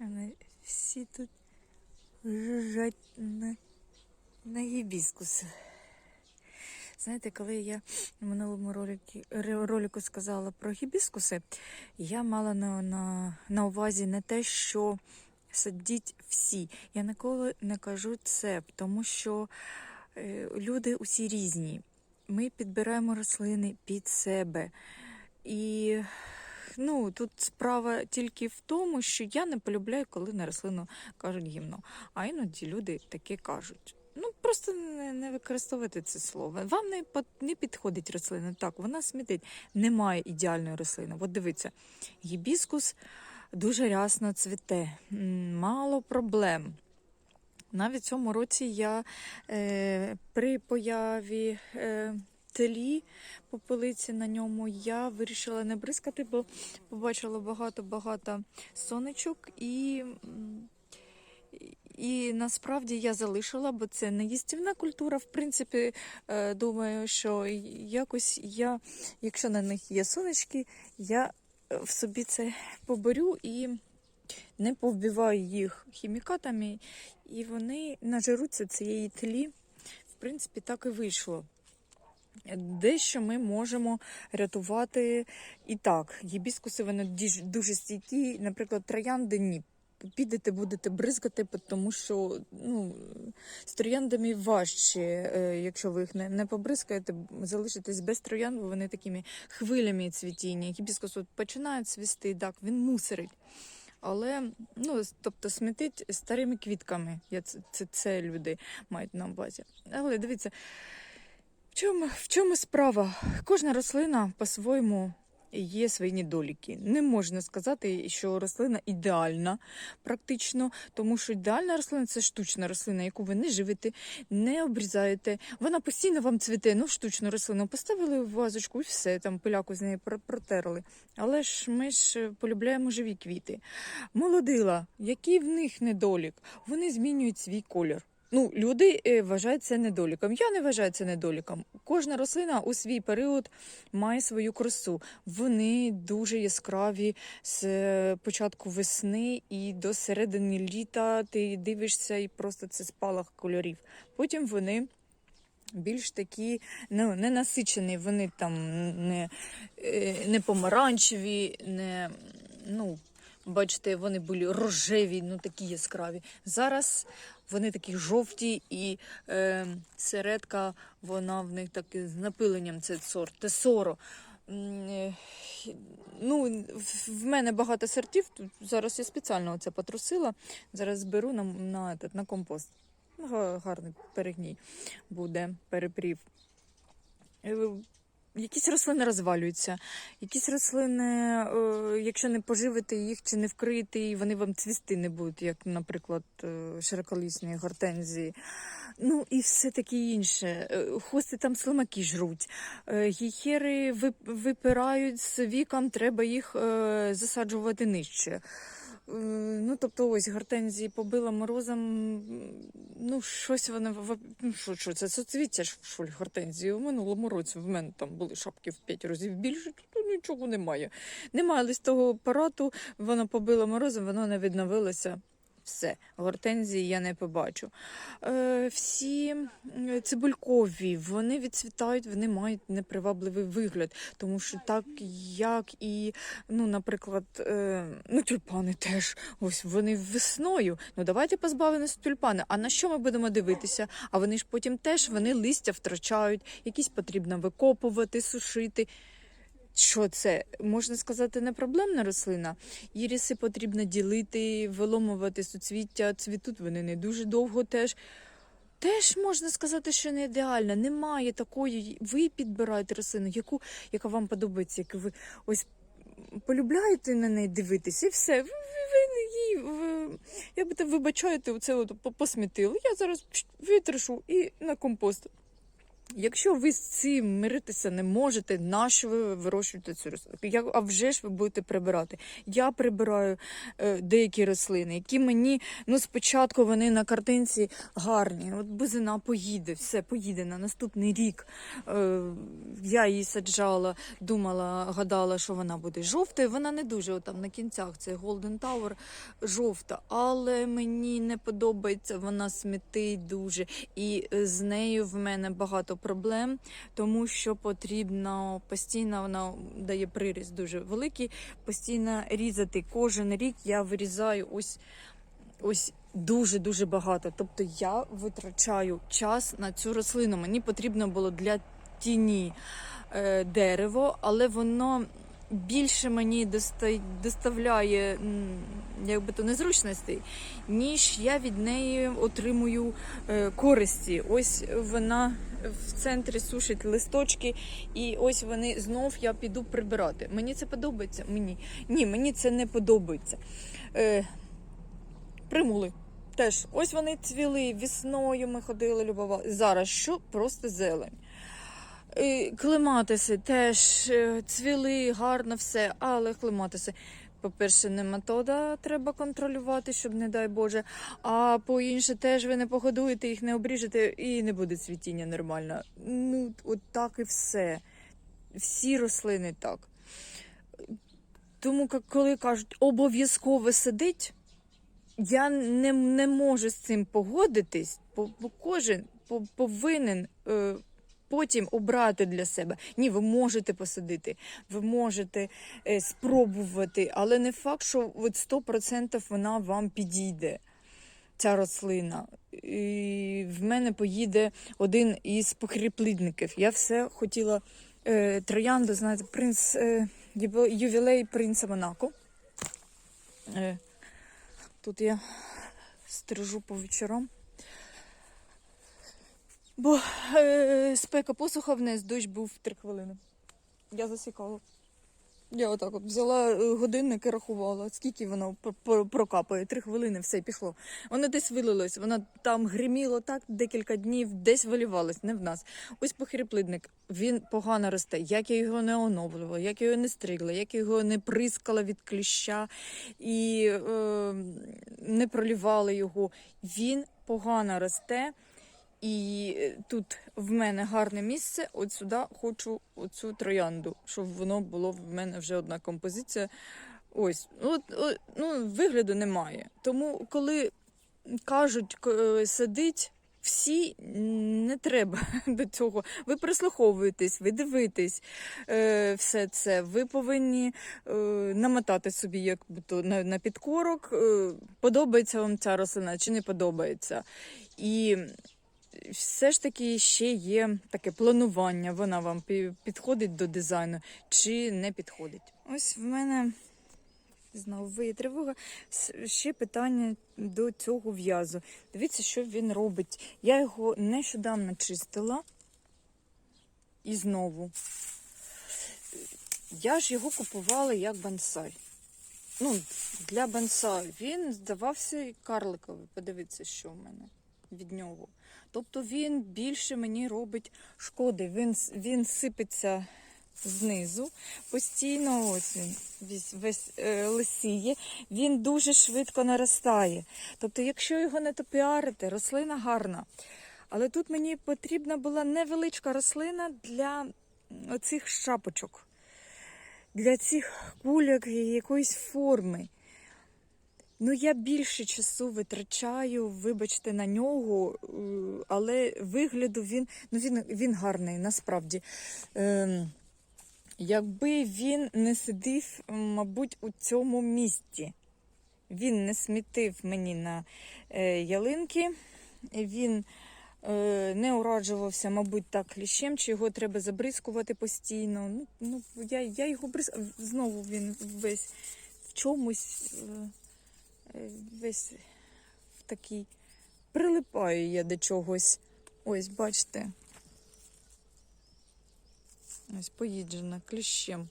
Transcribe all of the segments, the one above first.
Вони всі тут жужжать на, на гібіскус. Знаєте, коли я в минулому роликі, ре- ролику сказала про гібіскуси, я мала на, на, на увазі не те, що садіть всі. Я ніколи не кажу це, тому що е, люди усі різні. Ми підбираємо рослини під себе. І ну, тут справа тільки в тому, що я не полюбляю, коли на рослину кажуть гімно. А іноді люди таке кажуть. Ну, просто не, не використовуйте це слово. Вам не, не підходить рослина. Так, вона смітить. Немає ідеальної рослини. От дивіться, гібіскус дуже рясно цвіте, мало проблем. Навіть цьому році я е, при появі е, телі попелиці на ньому я вирішила не бризкати, бо побачила багато-багато сонечок і. і насправді я залишила, бо це не їстівна культура. В принципі, е, думаю, що якось я, якщо на них є сонечки, я в собі це поберу і не повбиваю їх хімікатами, і вони нажируться цієї тлі. В принципі, так і вийшло. Дещо ми можемо рятувати і так. Гібіскуси вони дуже стійкі, наприклад, троянди ні. Підете, будете бризкати, тому що ну, з трояндами важче, е, якщо ви їх не, не побризкаєте, залишитесь без троянд, бо вони такими хвилями цвітіння. Гібіскус от починає цвісти, так, він мусорить. Але ну, тобто смітить старими квітками. Я це, це, це люди мають на увазі. Але дивіться, чому, в чому справа? Кожна рослина по-своєму є свої недоліки. Не можна сказати, що рослина ідеальна практично, тому що ідеальна рослина це штучна рослина, яку ви не живете, не обрізаєте. Вона постійно вам цвіте, ну штучну рослину поставили в вазочку і все, там пиляку з неї протерли. Але ж ми ж полюбляємо живі квіти. Молодила, який в них недолік? Вони змінюють свій колір. Ну, люди е, вважають це недоліком. Я не вважаю це недоліком. Кожна рослина у свій період має свою красу. Вони дуже яскраві з е, початку весни і до середини літа. Ти дивишся і просто це спалах кольорів. Потім вони. Більш такі ну, не насичені, вони там не, е, не помаранчеві, не ну, бачите, вони були рожеві, ну такі яскраві. Зараз вони такі жовті, і е, середка, вона в них так з напиленням це сорт, тесоро. Е, Ну, в- мене багато сортів. Зараз я спеціально це потрусила. Зараз зберу на, на, на компост. Гарний перегній буде, перепрів. Якісь рослини розвалюються, якісь рослини, е, якщо не поживити їх чи не вкрити, вони вам цвісти не будуть, як, наприклад, е, широколісні гортензії. Ну і все таке інше. Е, Хости там слимаки жруть, гіхери вип- випирають з віком, треба їх засаджувати нижче. Е, Ну, тобто, ось гортензії побила морозом. Ну, щось вона ну, що, що це соцвіття ж гортензії. У минулому році в мене там були шапки в 5 разів більше, тут нічого немає. Немає листового апарату, воно побило морозом, воно не відновилося. Все, гортензії я не побачу. Е, всі цибулькові, вони відцвітають, вони мають непривабливий вигляд, тому що так як і, ну, наприклад, е, ну, тюльпани теж, ось вони весною. Ну давайте позбавимося тюльпани. А на що ми будемо дивитися? А вони ж потім теж вони листя втрачають, якісь потрібно викопувати, сушити. Що це? Можна сказати, не проблемна рослина. Іріси потрібно ділити, виломувати суцвіття, цвітуть вони не дуже довго теж. Теж можна сказати, що не ідеальна. Немає такої. Ви підбираєте рослину, яку, яка вам подобається, яку ви ось полюбляєте на неї дивитися, і все. Ви, ви, її, ви, як би вибачаєте, оце от по- посмітили. Я зараз пш, витришу і на компост. Якщо ви з цим миритися не можете, нащо ви вирощуєте цю рослину? А вже ж ви будете прибирати. Я прибираю е, деякі рослини, які мені ну спочатку вони на картинці гарні. От бузина поїде, все поїде на наступний рік. Е, я її саджала, думала, гадала, що вона буде жовтою. Вона не дуже там на кінцях. Це Golden Tower жовта, але мені не подобається. Вона смітить дуже, і з нею в мене багато проблем, тому що потрібно постійно вона дає приріст дуже великий. Постійно різати кожен рік. Я вирізаю ось ось дуже дуже багато. Тобто я витрачаю час на цю рослину. Мені потрібно було для тіні е, дерево, але воно. Більше мені доставляє якби то незручностей, ніж я від неї отримую е, користі. Ось вона в центрі сушить листочки, і ось вони знов я піду прибирати. Мені це подобається? Мені ні, мені це не подобається. Е, примули. Теж ось вони цвіли, весною ми ходили любували. Зараз що? Просто зелень. Клематиси теж е, цвіли гарно все, але клематиси, по-перше, нематода треба контролювати, щоб, не дай Боже. А по-інше, теж ви не погодуєте, їх не обріжете і не буде цвітіння нормально. Ну, от так і все. Всі рослини так. Тому, коли кажуть, обов'язково сидить, я не, не можу з цим погодитись, бо кожен повинен е, потім обрати для себе. Ні, ви можете посадити, ви можете е, спробувати, але не факт, що от 100% вона вам підійде. Ця рослина. І в мене поїде один із похріплідників. Я все хотіла е, троянду, знаєте, принц, е, ювілей принца Монако. Е, тут я стрижу по вечорам. Бо е, спека посуха вниз, дощ був 3 хвилини. Я засікала. Я отак от взяла е, годинник і рахувала, скільки воно пр- пр- прокапає. Три хвилини, все пішло. Воно десь вилилось, воно там гриміло так декілька днів, десь вилівалось, не в нас. Ось похріплидник, він погано росте. Як я його не оновлювала, як я його не стригла, як я його не прискала від кліща і е, не пролівала його. Він погано росте. І е, тут в мене гарне місце. От сюди хочу оцю троянду, щоб воно було в мене вже одна композиція. Ось, от, от, ну, вигляду немає. Тому, коли кажуть, е, сидить, всі не треба до цього. Ви прислуховуєтесь, ви дивитесь е, все це. Ви повинні е, намотати собі як би то на, на підкорок, е, подобається вам ця рослина чи не подобається. І все ж таки ще є таке планування. Вона вам підходить до дизайну чи не підходить. Ось в мене знову виє тривога. Ще питання до цього в'язу. Дивіться, що він робить. Я його нещодавно чистила. І знову. Я ж його купувала як бонсай. Ну, для бонсаю. Він здавався карликовий. Подивіться, що в мене від нього. Тобто він більше мені робить шкоди. Він, він сипеться знизу постійно. Ось він весь, весь е, лисіє. Він дуже швидко наростає. Тобто, якщо його не топіарити, рослина гарна. Але тут мені потрібна була невеличка рослина для оцих шапочок, для цих кульок і якоїсь форми. Ну, я більше часу витрачаю, вибачте, на нього, е, але вигляду він, ну, він, він гарний насправді. Ем, якби він не сидів, мабуть, у цьому місці, він не смітив мені на е, ялинки, він е, не ураджувався, мабуть, так кліщем, чи його треба забризкувати постійно. Ну, ну, я, я його бриз... Знову він весь в чомусь. Е, весь в такий. Прилипаю я до чогось. Ось, бачите. Ось поїджена кліщем.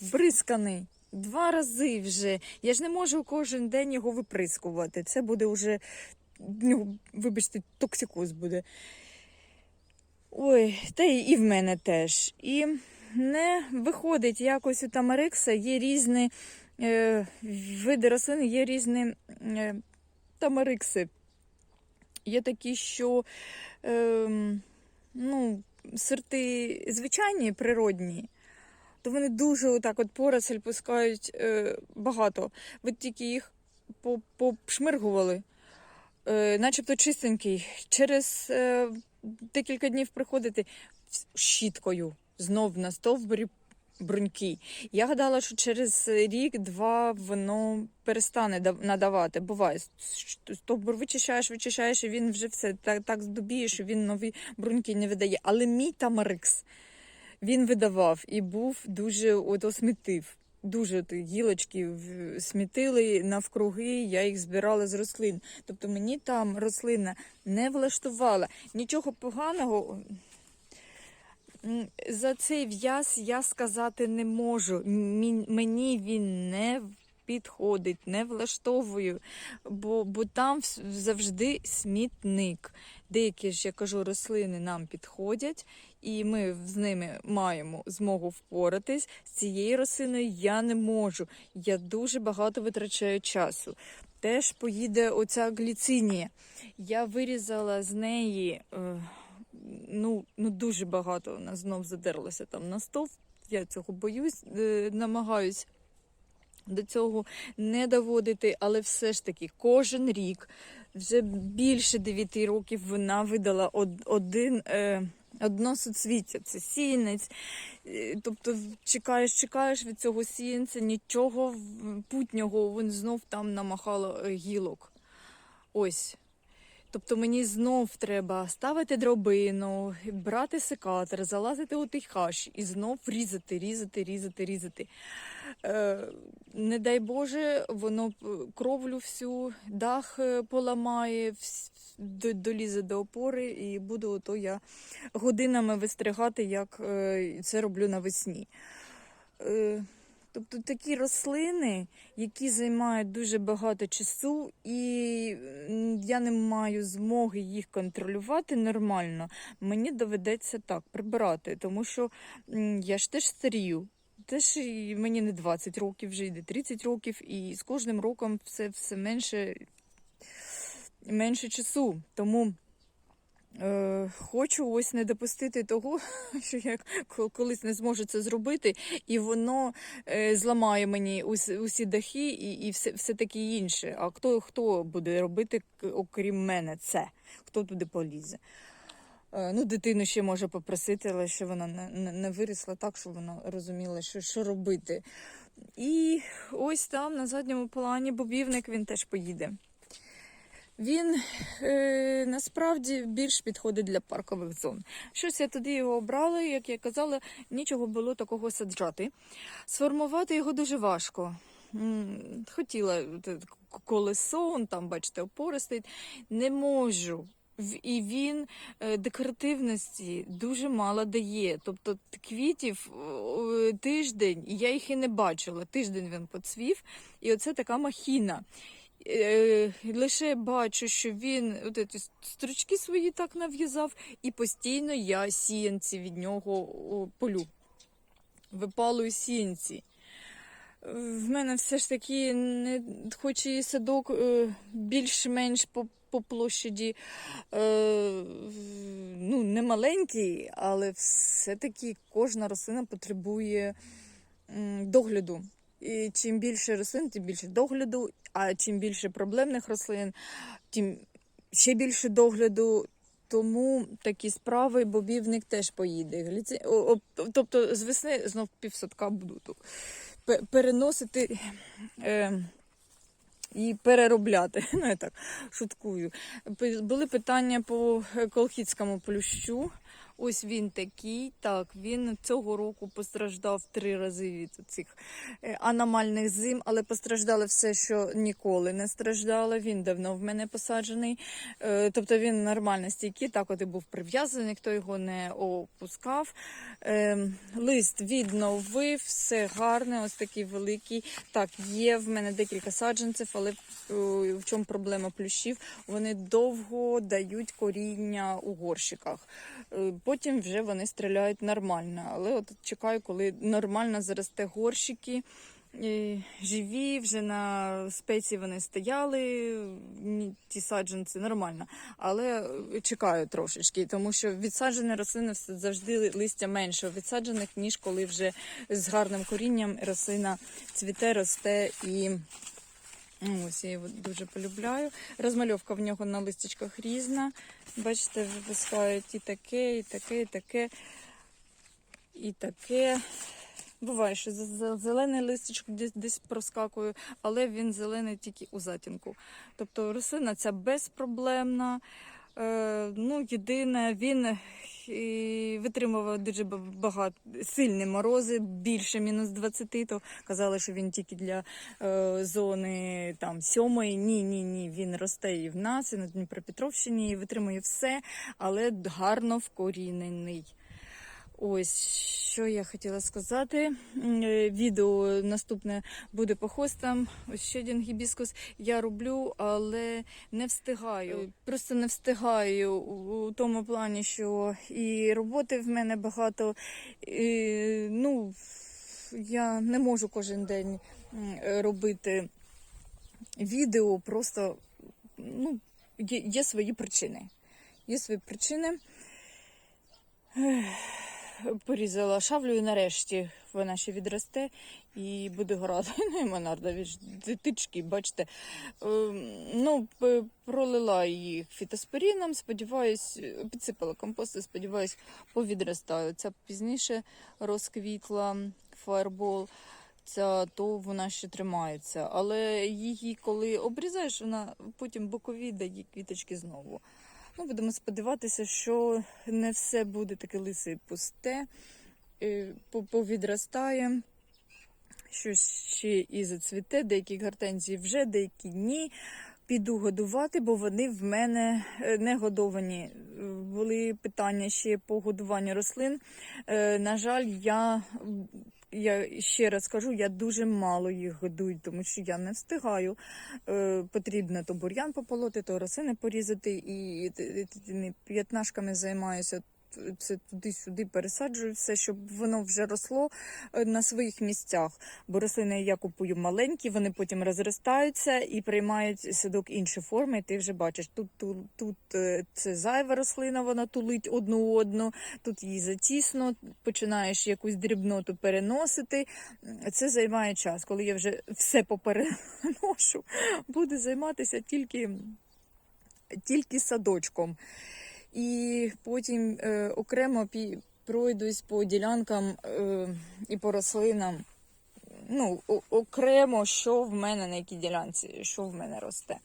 Бризканий. Два рази вже. Я ж не можу кожен день його виприскувати. Це буде вже, ну, вибачте, токсикоз буде. Ой, та і в мене теж. І не виходить якось у Тамарикса, є різні е, види рослин, є різні е, тамарикси. Є такі, що е, ну, сорти звичайні, природні, то вони дуже отак от поросль пускають е, багато. Ви тільки їх попшмиргували, е, начебто чистенький. Через е, декілька днів приходити щіткою знов на стовбурі бруньки. Я гадала, що через рік-два воно перестане дав- надавати. Буває, ст- стовбур вичищаєш, вичищаєш, і він вже все так, так здобіє, що він нові бруньки не видає. Але мій тамарикс він видавав і був дуже от осмітив. Дуже от гілочки смітили навкруги, я їх збирала з рослин. Тобто мені там рослина не влаштувала. Нічого поганого за цей в'яз я сказати не можу. Мені він не підходить, не влаштовую, бо, бо там завжди смітник. Деякі ж, я кажу, рослини нам підходять, і ми з ними маємо змогу впоратись. З цією рослиною я не можу. Я дуже багато витрачаю часу. Теж поїде оця гліцинія. Я вирізала з неї. Е, ну, ну дуже багато вона знов задерлася там на стовп. Я цього боюсь, е, намагаюсь до цього не доводити, але все ж таки кожен рік, вже більше 9 років, вона видала один. Е, Одно суцвіття це сіянець. Е, Тобто чекаєш, чекаєш від цього сіянця, нічого путнього, він знов там намахало гілок. Ось. Тобто мені знов треба ставити дробину, брати секатор, залазити у той хаш і знов різати, різати, різати, різати. Е, не дай Боже, воно кровлю всю, дах е, поламає, долізе до опори, і буду ото я годинами вистригати, як е, це роблю навесні. Е, Тобто такі рослини, які займають дуже багато часу, і я не маю змоги їх контролювати нормально, мені доведеться так прибирати, тому що я ж теж старію. Теж мені не 20 років, вже йде 30 років, і з кожним роком все, все менше, менше часу. Тому хочу ось не допустити того, що я колись не зможу це зробити, і воно е, зламає мені усі, дахи і, і все, все таке інше. А хто, хто буде робити, окрім мене, це? Хто туди полізе? Е, ну, дитину ще може попросити, але що вона не, не, вирісла так, щоб вона розуміла, що, що робити. І ось там на задньому плані бобівник він теж поїде. Він е, насправді більш підходить для паркових зон. Щось я тоді його обрала, як я казала, нічого було такого саджати. Сформувати його дуже важко. Хотіла от, е, колесо, он там, бачите, опори стоїть. Не можу. І він е, декоративності дуже мало дає. Тобто квітів тиждень, я їх і не бачила. Тиждень він поцвів, і оце така махіна. Е, лише бачу, що він от ці стручки свої так нав'язав, і постійно я сіянці від нього полю. Випалую сіянці. В мене все ж таки, не, хоч і садок е, більш-менш по, по площаді, е, ну, не маленький, але все-таки кожна рослина потребує догляду. І чим більше рослин, тим більше догляду, а чим більше проблемних рослин, тим ще більше догляду. Тому такі справи бобівник теж поїде. Тобто з весни знов півсадка буду тут переносити е, і переробляти. Ну, я так шуткую. Були питання по е, колхідському плющу. Ось він такий. Так, він цього року постраждав три рази від цих е, аномальних зим, але постраждало все, що ніколи не страждало. Він давно в мене посаджений. Е, Тобто він нормально стійкий, так от і був прив'язаний, ніхто його не опускав. Е, Лист відновив, все гарне, ось такий великий. Так, є в мене декілька саджанців, але в чому проблема плющів? Вони довго дають коріння у горщиках. Потім вже вони стріляють нормально. Але от чекаю, коли нормально заросте горщики. Живі, вже на спеці вони стояли, ті саджанці нормально. Але е, чекаю трошечки, тому що відсаджені рослини завжди листя менше відсаджених, ніж коли вже з гарним корінням рослина цвіте, росте і ось я його дуже полюбляю. Розмальовка в нього на листочках різна. Бачите, випускають і таке, і таке, і таке, і таке. Буває, що зелений листочок десь, десь проскакує, але він зелений тільки у затінку. Тобто рослина ця безпроблемна. Е, ну, єдине, він і витримував дуже ба- багато сильні морози, більше мінус 20, то казали, що він тільки для е, зони там сьомої. Ні, ні, ні. Він росте і в нас, і на Дніпропетровщині, і витримує все, але гарно вкорінений. Ось що я хотіла сказати. Е, Відео наступне буде по хостам. Ось ще один гібіскус я роблю, але не встигаю. Е, Просто не встигаю у тому плані, що і роботи в мене багато. І, ну, я не можу кожен день е, робити відео. Просто ну, є, є свої причини. Є свої причини. Порізала шаблю і нарешті вона ще відросте і буде грати. Ну і монарда від тички, бачите. Ем, Ну, пролила її фітоспоріном, сподіваюсь, підсипала компосту, сподіваюсь, повідростаю. Ця пізніше розквітла фаербол. Ця то вона ще тримається, але її, коли обрізаєш, вона потім бокові дає квіточки знову. Ну, будемо сподіватися, що не все буде таке лисе і пусте, е, повідростає, щось ще і зацвіте, деякі гортензії вже, деякі ні. Піду годувати, бо вони в мене е, не годовані. Е, Були питання ще по годуванню рослин. На жаль, я, я ще раз кажу, я дуже мало їх годую, тому що я не встигаю. Е, Потрібно то бур'ян пополоти, то росини порізати, і п'ятнашками займаюся. Це туди-сюди пересаджую все, щоб воно вже росло е, на своїх місцях. Бо рослини я купую маленькі, вони потім розростаються і приймають садок інші форми. І ти вже бачиш, тут, тут, тут е, це зайва рослина, вона тулить одну одну, тут їй затісно, починаєш якусь дрібноту переносити. Це займає час. Коли я вже все попереношу, буду займатися тільки, тільки садочком. І потім е, окремо пі- пройдусь по ділянкам е, і по рослинам. Ну, окремо, що в мене на якій ділянці, що в мене росте.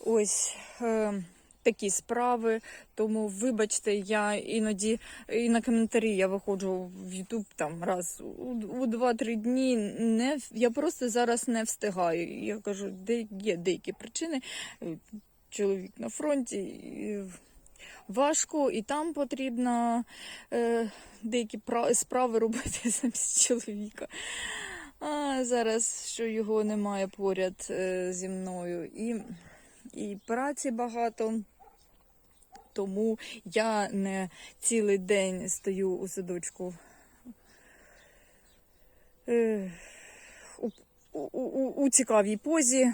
Ось е, такі справи. Тому, вибачте, я іноді і на коментарі я виходжу в Ютуб там раз у, у 2-3 дні. Не, я просто зараз не встигаю. Я кажу, де є деякі причини. Е, Чоловік на фронті. і важко, і там потрібно е, деякі пра- справи робити замість чоловіка. А зараз що його немає поряд е, зі мною, і, і праці багато. Тому я не цілий день стою у садочку. Е, у, у, у, у цікавій позі.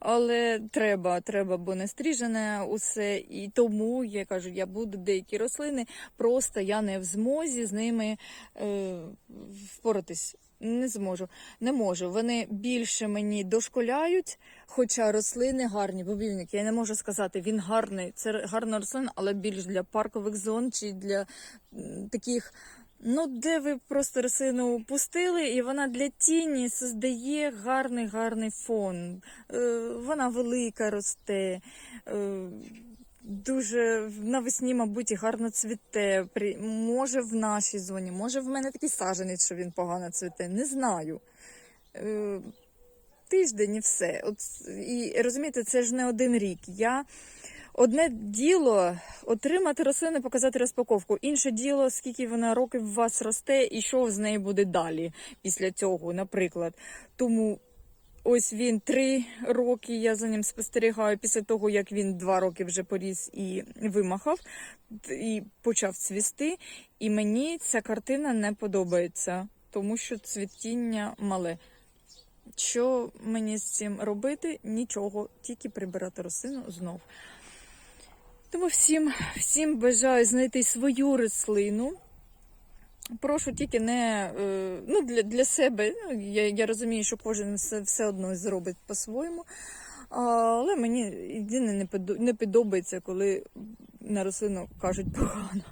Але треба, треба, бо не стріжене усе. І тому я кажу, я буду деякі рослини, просто я не в змозі з ними е, впоратись. Не зможу, не можу. Вони більше мені дошколяють, хоча рослини гарні. Бобівник, я не можу сказати, він гарний. Це гарна рослина, але більш для паркових зон чи для таких. Ну, де ви просто рослину пустили, і вона для тіні создає гарний гарний фон. Е, вона велика росте. Е, Дуже навесні, мабуть, і гарно цвіте. Може в нашій зоні, може в мене такий саженець, що він погано цвіте. Не знаю. Е, тиждень і все. От, і розумієте, це ж не один рік. Я одне діло отримати рослину, показати розпаковку. Інше діло, скільки вона років у вас росте і що з нею буде далі після цього, наприклад. Тому Ось він три роки. Я за ним спостерігаю після того, як він два роки вже поріс і вимахав, і почав цвісти. І мені ця картина не подобається, тому що цвітіння мале. Що мені з цим робити? Нічого, тільки прибирати рослину знов. Тому всім, всім бажаю знайти свою рослину. Прошу тільки не е, ну, для, для себе. Ну, я, я розумію, що кожен все, все одно зробить по-своєму. Але мені єдине не, подо- подобається, коли на рослину кажуть погано.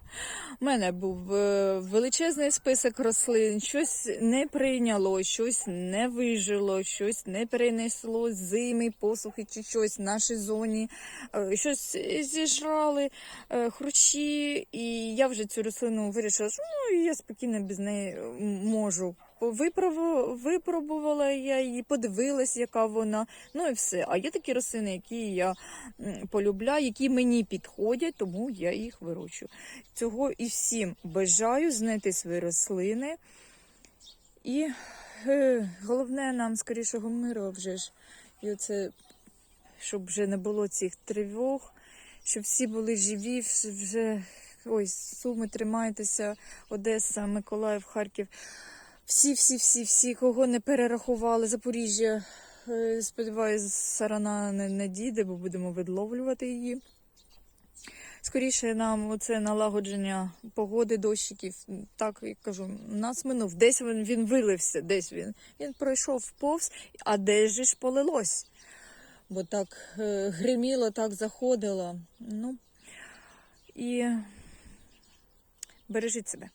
У мене був е, величезний список рослин, щось не прийняло, щось не вижило, щось не перенесло зими, посухи чи щось в нашій зоні, е, щось зіжрали е, хрущі, і я вже цю рослину вирішила, що ну, я спокійно без неї можу. Випробу- Випробувала я її, подивилась, яка вона. Ну і все. А є такі рослини, які я полюбляю, які мені підходять, тому я їх вирощую. Цього і всім бажаю знайти свої рослини. І е, головне нам скорішого миру вже ж. І оце, щоб вже не було цих тривог, щоб всі були живі, вже ой, Суми, тримайтеся, Одеса, Миколаїв, Харків. Всі, всі, всі, всі, кого не перерахували, Запоріжжя. Е, Сподіваюсь, сарана не, не дійде, бо будемо відловлювати її. Скоріше нам оце налагодження погоди, дощиків. Так я кажу, нас минув. Десь він, він вилився, десь він. Він пройшов повз, а де ж полилось? Бо так е, гриміло, так заходило. Ну і бережіть себе.